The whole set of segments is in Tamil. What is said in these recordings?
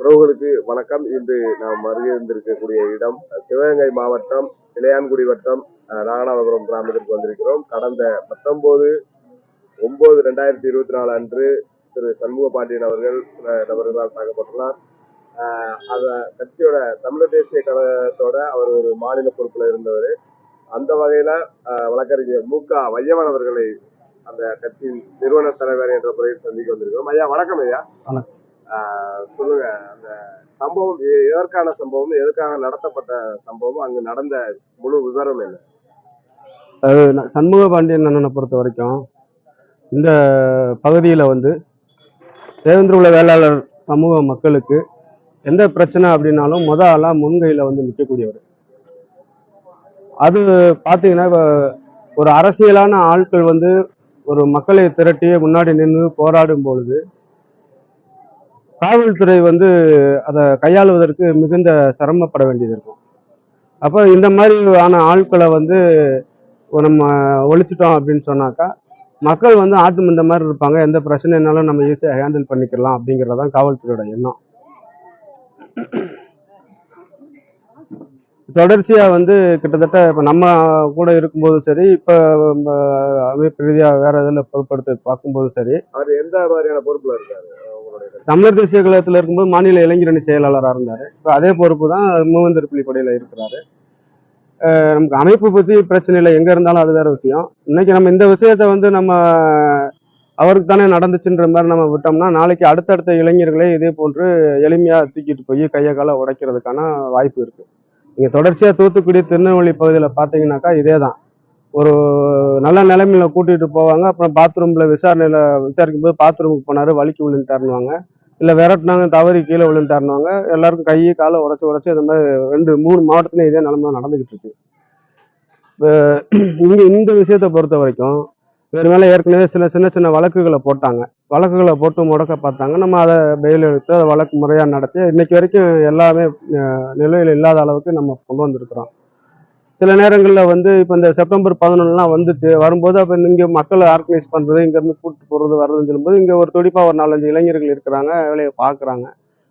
உறவுகளுக்கு வணக்கம். இன்று நாம் வருகின்றிருக்கக்கூடிய இடம் சிவகங்கை மாவட்டம் இளையான்குடி வட்டம் ராகநாதபுரம் கிராமத்திற்கு வந்திருக்கிறோம். கடந்த பத்தொன்பது ஒன்பது ரெண்டாயிரத்தி இருபத்தி நாலு அன்று திரு சண்முக பாண்டியன் அவர்கள் சில நபர்களால் தாக்கப்பட்டுள்ளார். அந்த கட்சியோட தமிழர் தேசிய கழகத்தோட அவர் ஒரு மாநில பொறுப்புல இருந்தவர். அந்த வகையில வழக்கறிஞர் மு. க. வையவன் அவர்களை அந்த கட்சியின் நிறுவன தலைவர் என்ற முறையில் சந்திக்க வந்திருக்கிறோம். ஐயா வணக்கம் ஐயா. வணக்கம். சொல்லுங்க அந்த சம்பவம் எ- எதற்கான சம்பவம் எதற்காக நடத்தப்பட்ட சம்பவம் அங்கு நடந்த முழு விவரம் என்ன? அது சண்முக பாண்டியன் அண்ணனை பொறுத்த வரைக்கும் இந்த பகுதியில் வந்து தேவேந்திரகுல வேளாளர் சமூக மக்களுக்கு எந்த பிரச்சனை அப்படின்னாலும் முத ஆளாக முன்கையில் வந்து நிற்கக்கூடியவர் அது பார்த்தீங்கன்னா இப்போ ஒரு அரசியலான ஆட்கள் வந்து ஒரு மக்களை திரட்டி முன்னாடி நின்று போராடும் பொழுது காவல்துறை வந்து அதை கையாளுவதற்கு மிகுந்த சிரமப்பட வேண்டியது இருக்கும். அப்போ இந்த மாதிரி ஆன ஆட்களை வந்து நம்ம ஒழிச்சிட்டோம் அப்படின்னு சொன்னாக்கா மக்கள் வந்து ஆட்டு மந்த மாதிரி இருப்பாங்க. எந்த பிரச்சனைனாலும் நம்ம ஈஸியாக ஹேண்டில் பண்ணிக்கலாம் அப்படிங்கிறது தான் காவல்துறையோட எண்ணம். தொடர்ச்சியாக வந்து கிட்டத்தட்ட இப்போ நம்ம கூட இருக்கும்போதும் சரி இப்போ அமைப்பு ரீதியாக வேற இதில் பொறுப்படுத்த பார்க்கும்போதும் சரி அவர் எந்த மாதிரியான பொறுப்பில் இருக்காரு? தமிழர் தேசிய கழகத்தில் இருக்கும்போது மாநில இளைஞரணி செயலாளராக இருந்தார். இப்போ அதே பொறுப்பு தான் மூவந்தர் புலிப்படையில் இருக்கிறாரு. நமக்கு அமைப்பு பற்றி பிரச்சனை இல்லை. எங்கே இருந்தாலும் அது வேற விஷயம். இன்னைக்கு நம்ம இந்த விஷயத்த வந்து நம்ம அவருக்கு தானே நடந்துச்சுன்ற மாதிரி நம்ம விட்டோம்னா நாளைக்கு அடுத்தடுத்த இளைஞர்களே இதே போன்று எளிமையாக தூக்கிட்டு போய் கையை காலை உடைக்கிறதுக்கான வாய்ப்பு இருக்குது நீங்கள் தொடர்ச்சியாக தூத்துக்குடி திருநெல்வேலி பகுதியில் பார்த்தீங்கன்னாக்கா இதே தான் ஒரு நல்ல நிலைமையில கூட்டிகிட்டு போவாங்க. அப்புறம் பாத்ரூமில் விசாரணையில் விசாரிக்கும் போது பாத்ரூமுக்கு போனார் வலிக்கு விழுந்துட்டாருன்னுவாங்க. இல்லை விரட்டினாங்க தவறி கீழே விழுந்துட்டாருன்னுவாங்க. எல்லாருக்கும் கை காலை உடச்சி உடச்சி இந்த மாதிரி ரெண்டு மூணு மாவட்டத்துலையும் இதே நிலைமை நடந்துகிட்டு இருக்கு. இப்போ இங்கே இந்த விஷயத்தை பொறுத்த வரைக்கும் இவர் மேலே ஏற்கனவே சில சின்ன சின்ன வழக்குகளை போட்டாங்க. வழக்குகளை போட்டு முடக்க பார்த்தாங்க. நம்ம அதை பெயில் எடுத்து அதை வழக்கு முறையாக நடத்தி இன்னைக்கு வரைக்கும் எல்லாமே நிலையில் நிலுவையில் இல்லாத அளவுக்கு நம்ம கொண்டு வந்திருக்கிறோம். சில நேரங்களில் வந்து இப்போ இந்த செப்டம்பர் பதினொன்றுலாம் வந்துச்சு வரும்போது அப்போ இங்கே மக்களை ஆர்கனைஸ் பண்ணுறது இங்கேருந்து கூப்பிட்டு போகிறது வர்றதுன்னு சொல்லும்போது இங்கே ஒரு துடிப்பாக ஒரு நாலஞ்சு இளைஞர்கள் இருக்கிறாங்க வேலையை பார்க்குறாங்க.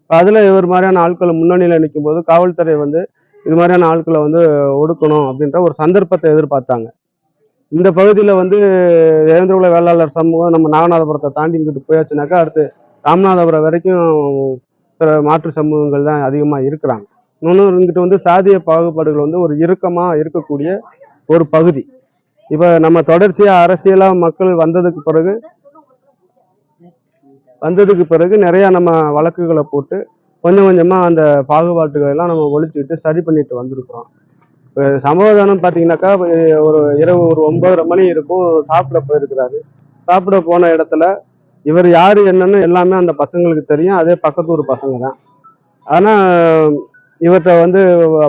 அதில் இவர் மாதிரியான ஆட்களை முன்னணியில் நிற்கும் போது காவல்துறை வந்து இது மாதிரியான ஆட்களை வந்து ஒடுக்கணும் அப்படின்ற ஒரு சந்தர்ப்பத்தை எதிர்பார்த்தாங்க. இந்த பகுதியில் வந்து தேவேந்திரகுல வேளாளர் சமூகம் நம்ம நாகநாதபுரத்தை தாண்டி இங்கிட்டு போயாச்சுனாக்கா அடுத்து ராமநாதபுரம் வரைக்கும் மாற்று சமூகங்கள் தான் அதிகமாக இருக்கிறாங்க. இன்னொன்று இருந்துட்டு வந்து சாதிய பாகுபாடுகள் வந்து ஒரு இறுக்கமாக இருக்கக்கூடிய ஒரு பகுதி. இப்போ நம்ம தொடர்ச்சியாக அரசியலாக மக்கள் வந்ததுக்கு பிறகு வந்ததுக்கு பிறகு நிறையா நம்ம வழக்குகளை போட்டு கொஞ்சம் கொஞ்சமாக அந்த பாகுபாட்டுகளை எல்லாம் நம்ம ஒழிச்சுக்கிட்டு சரி பண்ணிட்டு வந்திருக்கிறோம். இப்போ சமாதானம் பார்த்தீங்கன்னாக்கா ஒரு இரவு ஒரு ஒன்பதரை மணி இருக்கும் சாப்பிட போயிருக்கிறாரு. சாப்பிட போன இடத்துல இவர் யார் என்னன்னு எல்லாமே அந்த பசங்களுக்கு தெரியும். அதே பக்கத்து ஒரு பசங்க தான். ஆனால் இவர்கிட்ட வந்து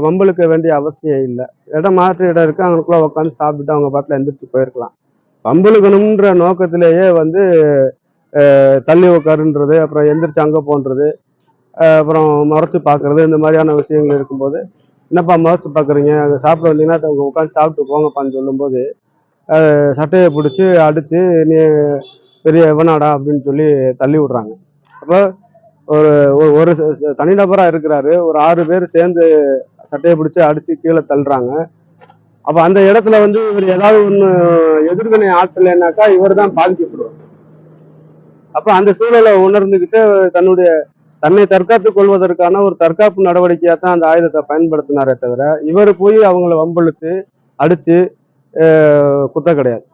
வம்பளுக்க வேண்டிய அவசியம் இல்லை. இடம் மாற்று இடம் இருக்கு அவங்களுக்குள்ள உட்காந்து சாப்பிட்டுட்டு அவங்க பாட்டில் எந்திரிச்சு போயிருக்கலாம். வம்பளுக்கணுன்ற நோக்கத்திலேயே வந்து தள்ளி உட்காருன்றது அப்புறம் எந்திரிச்சு அங்கே போன்றது அப்புறம் முறைச்சு பார்க்கறது இந்த மாதிரியான விஷயங்கள் இருக்கும்போது என்னப்பா முறைச்சு பார்க்குறீங்க அங்கே சாப்பிட வந்தீங்கன்னா அவங்க உட்காந்து சாப்பிட்டு போங்கப்பான்னு சொல்லும்போது சட்டையை பிடிச்சி அடித்து நீ பெரிய எவனாடா அப்படின்னு சொல்லி தள்ளி விடுறாங்க. அப்போ ஒரு ஒரு- ச- ச- தனிநபராக இருக்கிறாரு. ஒரு ஆறு பேர் சேர்ந்து சட்டையை பிடிச்சி அடித்து கீழே தள்ளுறாங்க. அப்போ அந்த இடத்துல வந்து இவர் ஏதாவது ஒன்று எதிர்வினை ஆற்றலைன்னாக்கா இவர் தான் பாதிக்கப்படுவார். அப்போ அந்த சூழலை உணர்ந்துக்கிட்டு தன்னுடைய தன்னை தற்காத்துக் கொள்வதற்கான ஒரு தற்காப்பு நடவடிக்கையாக தான் அந்த ஆயுதத்தை பயன்படுத்தினாரே தவிர இவர் போய் அவங்கள வம்பிழுத்து அடித்து குத்த கிடையாது.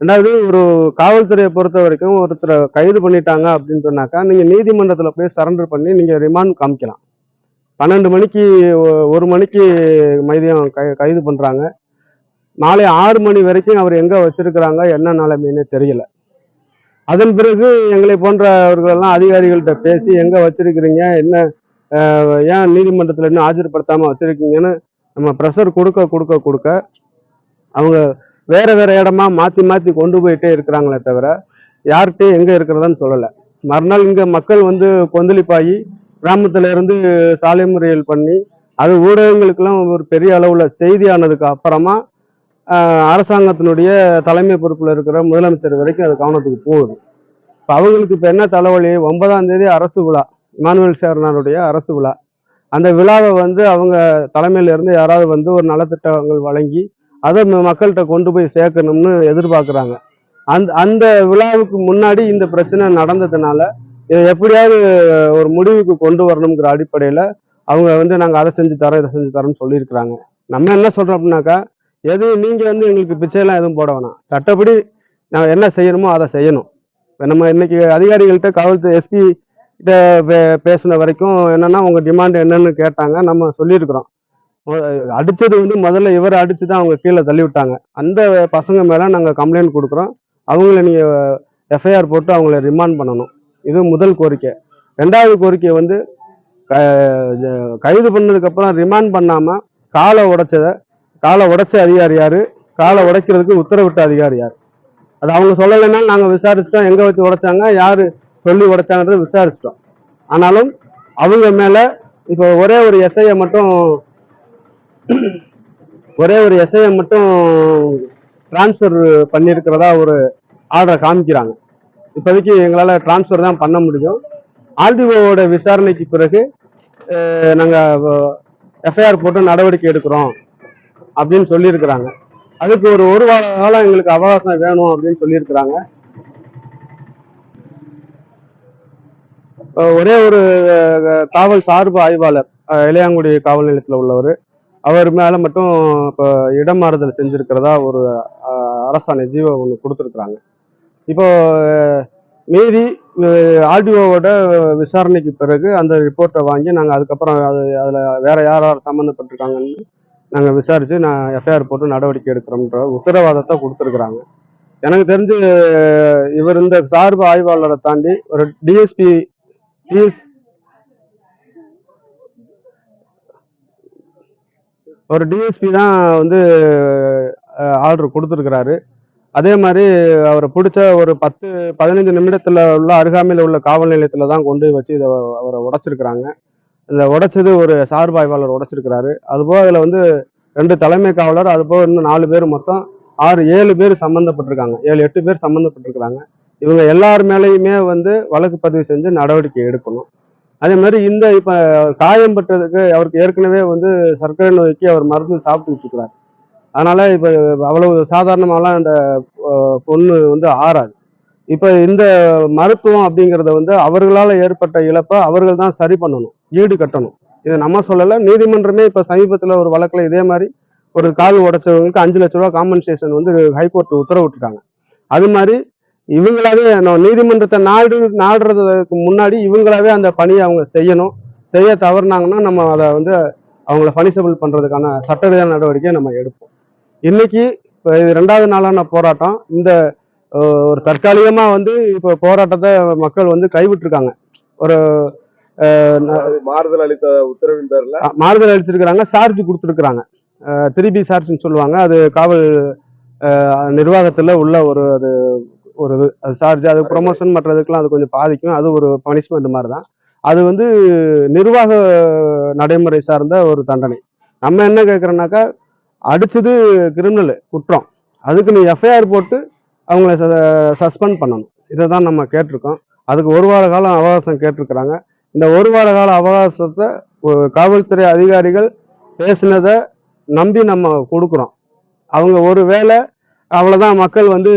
ரெண்டாவது ஒரு காவல்துறையை பொறுத்த வரைக்கும் ஒருத்தரை கைது பண்ணிட்டாங்க அப்படின்னு சொன்னாக்கா நீங்கள் நீதிமன்றத்தில் போய் சரண்டர் பண்ணி நீங்கள் ரிமாண்ட் காமிக்கலாம். பன்னெண்டு மணிக்கு ஒரு மணிக்கு மைதியம் கை கைது பண்ணுறாங்க நாளை ஆறு மணி வரைக்கும் அவர் எங்கே வச்சிருக்கிறாங்க என்ன நிலைமைன்னு தெரியல. அதன் பிறகு எங்களை போன்றவர்களெல்லாம் அதிகாரிகள்கிட்ட பேசி எங்கே வச்சிருக்கிறீங்க? என்ன ஏன் நீதிமன்றத்தில் இன்னும் ஆஜர்படுத்தாமல் வச்சுருக்கீங்கன்னு நம்ம ப்ரெஷர் கொடுக்க கொடுக்க கொடுக்க அவங்க வேறு வேறு இடமா மாற்றி மாற்றி கொண்டு போயிட்டே இருக்கிறாங்களே தவிர யார்கிட்டயும் எங்கே இருக்கிறதான்னு சொல்லலை. மறுநாள் இங்கே மக்கள் வந்து கொந்தளிப்பாகி கிராமத்தில் இருந்து சாலை முறையில் பண்ணி அது ஊடகங்களுக்கெல்லாம் ஒரு பெரிய அளவில் செய்தியானதுக்கு அப்புறமா அரசாங்கத்தினுடைய தலைமை பொறுப்பில் இருக்கிற முதலமைச்சர் வரைக்கும் அது கவனத்துக்கு போகுது. இப்போ அவங்களுக்கு இப்போ என்ன தலைவலி? ஒன்பதாம் தேதி அரசு விழா இமானுவேல் சேர்னாருடைய அரசு விழா. அந்த விழாவை வந்து அவங்க தலைமையிலேருந்து யாராவது வந்து ஒரு நலத்திட்டங்கள் வழங்கி அதை மக்கள்கிட்ட கொண்டு போய் சேர்க்கணும்னு எதிர்பார்க்குறாங்க. அந்த அந்த விழாவுக்கு முன்னாடி இந்த பிரச்சனை நடந்ததுனால இதை எப்படியாவது ஒரு முடிவுக்கு கொண்டு வரணுங்கிற அடிப்படையில் அவங்க வந்து நாங்கள் அதை செஞ்சு தரோம் இதை செஞ்சு தரோம்னு சொல்லியிருக்கிறாங்க. நம்ம என்ன சொல்கிறோம் அப்படின்னாக்கா எதுவும் நீங்கள் வந்து எங்களுக்கு பிச்சையெல்லாம் எதுவும் போட வேணாம். சட்டப்படி நான் என்ன செய்யணுமோ அதை செய்யணும். இப்போ நம்ம இன்னைக்கு அதிகாரிகள்கிட்ட காவல்துறை எஸ்பி கிட்ட பே- பேசின வரைக்கும் என்னென்னா உங்கள் டிமாண்ட் என்னன்னு கேட்டாங்க நம்ம சொல்லியிருக்கிறோம். அடித்தது வந்து முதல்ல இவர் அடித்து தான் அவங்க கீழே தள்ளி விட்டாங்க அந்த பசங்க மேலே நாங்கள் கம்ப்ளைண்ட் கொடுக்குறோம். அவங்கள நீங்கள் எஃப்ஐஆர் போட்டு அவங்கள ரிமாண்ட் பண்ணணும். இது முதல் கோரிக்கை. ரெண்டாவது கோரிக்கை வந்து க- கைது பண்ணதுக்கப்புறம் ரிமாண்ட் பண்ணாமல் காலை உடைச்சதை காலை உடைச்ச அதிகாரி யார்? காலை உடைக்கிறதுக்கு உத்தரவிட்ட அதிகாரி யார்? அது அவங்க சொல்லலைன்னா நாங்கள் விசாரிச்சிட்டோம். எங்கே வச்சு உடைச்சாங்க யார் சொல்லி உடைச்சாங்கன்றது விசாரிச்சிட்டோம். ஆனாலும் அவங்க மேலே இப்போ ஒரே ஒரு எஸ்ஐயை மட்டும் ஒரே ஒரு எஸ்ஐயை மட்டும் டிரான்ஸ்ஃபர் பண்ணியிருக்கிறதா ஒரு ஆர்டரை காமிக்கிறாங்க. இப்போதைக்கு எங்களால் டிரான்ஸ்ஃபர் தான் பண்ண முடியும். ஆர்டிஓவோட விசாரணைக்கு பிறகு நாங்கள் எஃப்ஐஆர் போட்டு நடவடிக்கை எடுக்கிறோம் அப்படின்னு சொல்லியிருக்கிறாங்க. அதுக்கு ஒரு ஒரு வார காலம் எங்களுக்கு அவகாசம் வேணும் அப்படின்னு சொல்லியிருக்கிறாங்க. ஒரே ஒரு காவல் சார்பு ஆய்வாளர் இளையாங்குடி காவல் நிலையத்தில் உள்ளவர். அவர் மேலே மட்டும் இப்போ இடமாறுதல் செஞ்சுருக்கிறதா ஒரு அரசாணை ஜீவோ ஒன்று கொடுத்துருக்குறாங்க. இப்போ மீதி ஆர்டிஓவோட விசாரணைக்கு பிறகு அந்த ரிப்போர்ட்டை வாங்கி நாங்கள் அதுக்கப்புறம் அது அதில் வேற யார் யார் சம்மந்தப்பட்டிருக்காங்கன்னு நாங்கள் விசாரித்து நான் எஃப்ஐஆர் போட்டு நடவடிக்கை எடுக்கிறோம்ன்ற உத்தரவாதத்தை கொடுத்துருக்குறாங்க. எனக்கு தெரிஞ்சு இவர் இந்த சார்பு ஆய்வாளரை தாண்டி ஒரு டிஎஸ்பி டிஎஸ் ஒரு டிஎஸ்பி தான் வந்து ஆர்டர் கொடுத்துருக்கிறாரு. அதே மாதிரி அவரை பிடிச்ச ஒரு பத்து பதினஞ்சு நிமிடத்தில் உள்ள அருகாமையில் உள்ள காவல் நிலையத்தில் தான் கொண்டு வச்சு இதை அவரை உடைச்சிருக்கிறாங்க. இந்த உடைச்சது ஒரு சார்பாய்வாளர் உடைச்சிருக்கிறாரு. அதுபோக அதில் வந்து ரெண்டு தலைமை காவலர் அதுபோக இன்னும் நாலு பேர் மொத்தம் ஆறு ஏழு பேர் சம்மந்தப்பட்டிருக்காங்க ஏழு எட்டு பேர் சம்மந்தப்பட்டிருக்கிறாங்க இவங்க எல்லார் மேலேயுமே வந்து வழக்கு பதிவு செஞ்சு நடவடிக்கை எடுக்கணும். அதே மாதிரி இந்த இப்போ காயம் பட்டதுக்கு அவருக்கு ஏற்கனவே வந்து சர்க்கரை நோய்க்கு அவர் மருந்து சாப்பிட்டு இருக்கிறார் அதனால இப்போ அவ்வளவு சாதாரணமாலாம் அந்த பொண்ணு வந்து ஆறாது. இப்போ இந்த மருத்துவம் அப்படிங்கிறத வந்து அவர்களால் ஏற்பட்ட இழப்பை அவர்கள் தான் சரி பண்ணணும் ஈடு கட்டணும். இதை நம்ம சொல்லலை நீதிமன்றமே இப்போ சமீபத்தில் ஒரு வழக்கில் இதே மாதிரி ஒரு கால் உடைச்சவங்களுக்கு அஞ்சு லட்ச ரூபா காம்பன்சேஷன் வந்து ஹைகோர்ட் உத்தரவிட்டுருக்காங்க அது மாதிரி இவங்களாவே நம்ம நீதிமன்றத்தை நாடு நாடுறதுக்கு முன்னாடி இவங்களாவே அந்த பணியை அவங்க செய்யணும். செய்ய தவறுனாங்கன்னா நம்ம அதை வந்து அவங்கள பனிஷபிள் பண்றதுக்கான சட்ட ரீதியான நடவடிக்கையை நம்ம எடுப்போம். இன்னைக்கு இப்போ இது ரெண்டாவது நாளான போராட்டம். இந்த ஒரு தற்காலிகமா வந்து இப்போ போராட்டத்தை மக்கள் வந்து கைவிட்டிருக்காங்க. ஒரு மாறுதல் அளித்த உத்தரவின் பேர்ல? மாறுதல் அளிச்சிருக்கிறாங்க சார்ஜ் கொடுத்துருக்குறாங்க. திருப்பி சார்ஜ்னு சொல்லுவாங்க. அது காவல் நிர்வாகத்துல உள்ள ஒரு அது ஒரு இது அது சார்ஜ் அது ப்ரொமோஷன் மற்றதுக்கெல்லாம் அது கொஞ்சம் பாதிக்கும். அது ஒரு பனிஷ்மெண்ட் மாதிரி தான் அது வந்து நிர்வாக நடைமுறை சார்ந்த ஒரு தண்டனை. நம்ம என்ன கேட்குறோன்னாக்கா அடித்தது கிரிமினல் குற்றம். அதுக்கு நீ எஃப்ஐஆர் போட்டு அவங்கள சஸ்பெண்ட் பண்ணணும். இதை தான் நம்ம கேட்டிருக்கோம். அதுக்கு ஒரு வார காலம் அவகாசம் கேட்டிருக்கிறாங்க. இந்த ஒரு வார கால அவகாசத்தை காவல்துறை அதிகாரிகள் பேசினதை நம்பி நம்ம கொடுக்குறோம். அவங்க ஒரு வேளை அவ்வளோதான் மக்கள் வந்து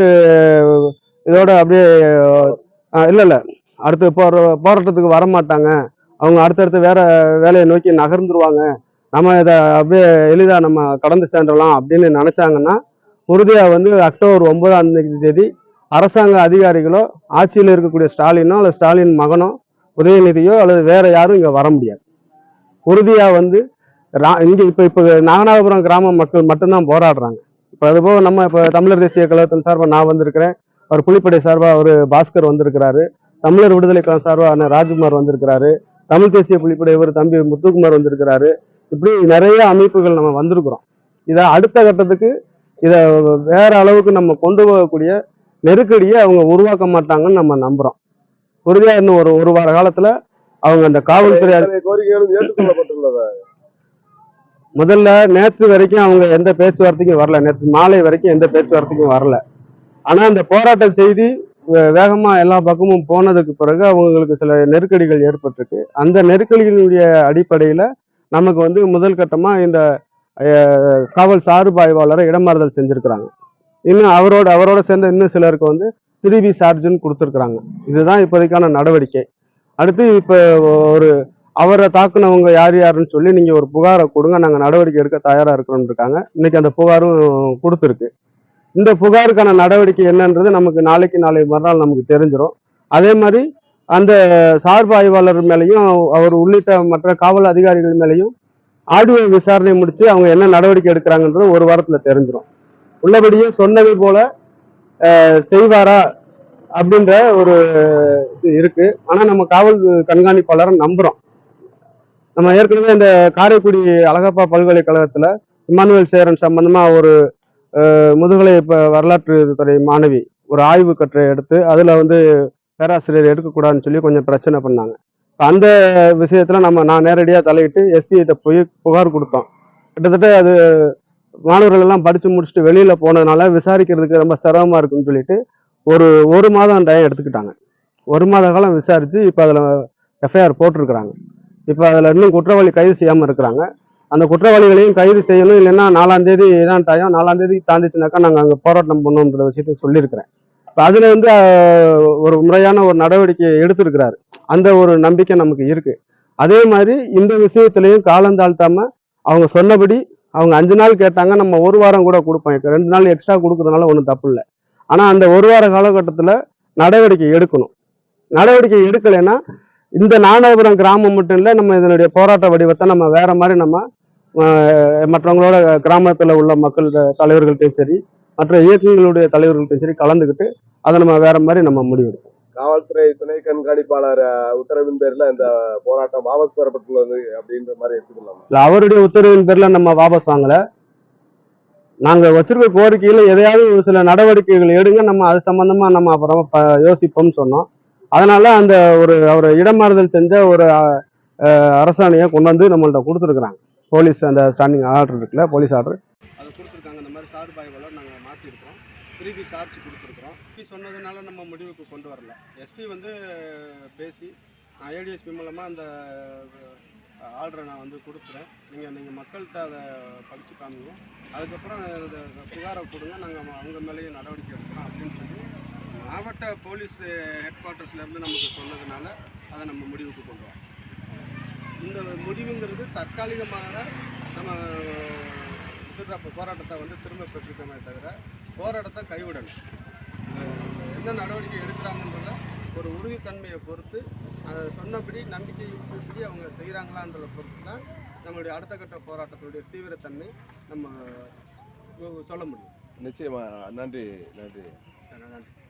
இதோட அப்படியே இல்லை இல்லை. அடுத்து போற போராட்டத்துக்கு வர மாட்டாங்க அவங்க அடுத்தடுத்து வேற வேலையை நோக்கி நகர்ந்துருவாங்க. நம்ம இதை அப்படியே எளிதாக நம்ம கடந்து சென்றலாம் அப்படின்னு நினச்சாங்கன்னா உறுதியாக வந்து அக்டோபர் ஒன்பதாம் தேதி அரசாங்க அதிகாரிகளோ ஆட்சியில் இருக்கக்கூடிய ஸ்டாலினோ அல்லது ஸ்டாலின் மகனோ உதயநிதியோ அல்லது வேற யாரும் இங்கே வர முடியாது. உறுதியாக வந்து ரா- இங்கே இப்போ இப்போ நாகநாதபுரம் கிராம மக்கள் மட்டும்தான் போராடுறாங்க. இப்போ அதுபோக நம்ம இப்போ தமிழர் தேசிய கழகத்தின் சார்பாக நான் வந்திருக்கிறேன். அவர் புலிப்படை சார்பாக அவர் பாஸ்கர் வந்திருக்கிறாரு. தமிழர் விடுதலை கழகம் சார்பாக அண்ணன் ராஜ்குமார் வந்திருக்கிறாரு. தமிழ் தேசிய புலிப்படை இவர் தம்பி முத்துக்குமார் வந்திருக்கிறாரு. இப்படி நிறைய அமைப்புகள் நம்ம வந்திருக்கிறோம். இதை அடுத்த கட்டத்துக்கு இதை வேற அளவுக்கு நம்ம கொண்டு போகக்கூடிய நெருக்கடியை அவங்க உருவாக்க மாட்டாங்கன்னு நம்ம நம்புறோம். உறுதியா இன்னும் ஒரு ஒரு வார காலத்துல அவங்க அந்த காவல்துறை கோரிக்கைகளும் ஏற்றுக்கொள்ளப்பட்டுள்ளது? முதல்ல நேற்று வரைக்கும் அவங்க எந்த பேச்சுவார்த்தைக்கும் வரல. நேற்று மாலை வரைக்கும் எந்த பேச்சுவார்த்தைக்கும் வரல. ஆனா அந்த போராட்ட செய்தி வே- வேகமா எல்லா பக்கமும் போனதுக்கு பிறகு அவங்களுக்கு சில நெருக்கடிகள் ஏற்பட்டிருக்கு. அந்த நெருக்கடிகளுடைய அடிப்படையில நமக்கு வந்து முதல் கட்டமா இந்த காவல் சார்பாய்வாளரை இடமாறுதல் செஞ்சிருக்கிறாங்க. இன்னும் அவரோட அவரோட சேர்ந்த இன்னும் சிலருக்கு வந்து திருவி சார்ஜுன்னு கொடுத்துருக்குறாங்க. இதுதான் இப்போதைக்கான நடவடிக்கை. அடுத்து இப்போ ஒரு அவரை தாக்குனவங்க யார் யாருன்னு சொல்லி நீங்கள் ஒரு புகாரை கொடுங்க. நாங்கள் நடவடிக்கை எடுக்க தயாராக இருக்கிறோம்னு இருக்காங்க. இன்னைக்கு அந்த புகாரும் கொடுத்துருக்கு. இந்த புகாருக்கான நடவடிக்கை என்னன்றது நமக்கு நாளைக்கு நாளை மறுநாள் நமக்கு தெரிஞ்சிடும் அதே மாதிரி அந்த சார்பு ஆய்வாளர் மேலேயும் அவர் உள்ளிட்ட மற்ற காவல் அதிகாரிகள் மேலேயும் ஆடியோ விசாரணை முடித்து அவங்க என்ன நடவடிக்கை எடுக்கிறாங்கன்றது ஒரு வாரத்தில் தெரிஞ்சிடும் உள்ளபடியே சொன்னது போல செய்வாரா அப்படின்ற ஒரு இது இருக்கு. ஆனால் நம்ம காவல் கண்காணிப்பாளரை நம்புகிறோம் நம்ம ஏற்கனவே இந்த காரைக்குடி அழகப்பா பல்கலைக்கழகத்தில் இமானுவேல் சேரன் சம்பந்தமாக ஒரு முதுகலை இப்போ வரலாற்று துறை மாணவி ஒரு ஆய்வு கட்டுரை எடுத்து அதில் வந்து பேராசிரியர் எடுக்கக்கூடாதுன்னு சொல்லி கொஞ்சம் பிரச்சனை பண்ணாங்க. அந்த விஷயத்தில் நம்ம நான் நேரடியாக தலையிட்டு எஸ்பிஐட்ட போய் புகார் கொடுத்தோம். கிட்டத்தட்ட அது மாணவர்கள் எல்லாம் படித்து முடிச்சுட்டு வெளியில் போனதுனால விசாரிக்கிறதுக்கு ரொம்ப சிரமமாக இருக்குன்னு சொல்லிட்டு ஒரு ஒரு மாதம் டைம் எடுத்துக்கிட்டாங்க. ஒரு மாத காலம் விசாரித்து இப்போ அதில் எஃப்ஐஆர் போட்டிருக்கிறாங்க. இப்போ அதில் இன்னும் குற்றவாளி கைது செய்யாமல் இருக்கிறாங்க. அந்த குற்றவாளிகளையும் கைது செய்யணும் இல்லைன்னா நாலாம் தேதி தான் டயம் நாலாம் தேதி தாண்டிச்சுனாக்கா நாங்கள் அங்கே போராட்டம் பண்ணோன்ற விஷயத்த சொல்லியிருக்கிறேன். இப்போ அதில் வந்து ஒரு முறையான ஒரு நடவடிக்கை எடுத்திருக்கிறாரு. அந்த ஒரு நம்பிக்கை நமக்கு இருக்கு. அதே மாதிரி இந்த விஷயத்திலையும் காலம் தாழ்த்தாம அவங்க சொன்னபடி அவங்க அஞ்சு நாள் கேட்டாங்க நம்ம ஒரு வாரம் கூட கொடுப்போம். ரெண்டு நாள் எக்ஸ்ட்ரா கொடுக்குறதுனால ஒன்றும் தப்பு இல்லை. ஆனால் அந்த ஒரு வார காலகட்டத்தில் நடவடிக்கை எடுக்கணும். நடவடிக்கை எடுக்கலைன்னா இந்த நானபுரம் கிராமம் மட்டும் இல்லை நம்ம இதனுடைய போராட்ட வடிவத்தை நம்ம வேற மாதிரி நம்ம மற்றவங்களோட கிராமத்தில் உள்ள மக்கள் தலைவர்கள்ட்டையும் சரி மற்ற இயக்கங்களுடைய தலைவர்கள்ட்டையும் சரி கலந்துக்கிட்டு அதை நம்ம வேற மாதிரி நம்ம முடிவெடுப்போம். காவல்துறை துணை கண்காணிப்பாளர் உத்தரவின் பேர்ல இந்த போராட்டம் வாபஸ் பெறப்பட்டுள்ளது அப்படின்ற மாதிரி எடுத்துக்கலாம்? அவருடைய உத்தரவின் பேர்ல நம்ம வாபஸ் வாங்கல. நாங்க வச்சிருக்க கோரிக்கையில எதையாவது ஒரு சில நடவடிக்கைகள் எடுங்க நம்ம அது சம்பந்தமா நம்ம அப்புறம் யோசிப்போம்னு சொன்னோம். அதனால அந்த ஒரு அவர் இடமாறுதல் செஞ்ச ஒரு அரசாணையை கொண்டு வந்து நம்மள்ட்ட கொடுத்துருக்குறாங்க. போலீஸ் அந்த ஸ்டாண்டிங் ஆர்டர் இருக்குல்ல போலீஸ் ஆர்டர் அதை கொடுத்துருக்காங்க. இந்த மாதிரி சார்பு ஆய்வாளர் நாங்கள் மாற்றிருக்கோம் திருப்பி சார்ஜ் கொடுத்துருக்குறோம். எஸ்பி சொன்னதுனால நம்ம முடிவுக்கு கொண்டு வரல. எஸ்பி வந்து பேசி ஏடிஎஸ்பி மூலமாக அந்த ஆர்டரை நான் வந்து கொடுத்துறேன் நீங்கள் நீங்கள் மக்கள்கிட்ட அதை படித்து காமிங்க. அதுக்கப்புறம் புகாரை கொடுங்க. நாங்கள் அவங்க மேலேயும் நடவடிக்கை எடுக்கிறோம் அப்படின்னு சொல்லி மாவட்ட போலீஸ் ஹெட் குவார்ட்டர்ஸ்லேருந்து நமக்கு சொன்னதுனால அதை நம்ம முடிவுக்கு கொண்டு வரோம். இந்த முடிவுங்கிறது தற்காலிகமாக நம்ம அப்போ போராட்டத்தை வந்து திரும்ப பெற்றுக்கோமே தவிர போராட்டத்தை கைவிடணும் என்ன நடவடிக்கை எடுக்கிறாங்கன்றத ஒரு உறுதித்தன்மையை பொறுத்து அதை சொன்னபடி நம்பிக்கை படி அவங்க செய்கிறாங்களான்றத பொறுத்து தான் நம்மளுடைய அடுத்த கட்ட போராட்டத்தினுடைய தீவிரத்தன்மை நம்ம சொல்ல முடியும். நிச்சயமா. நன்றி நன்றி. நன்றி.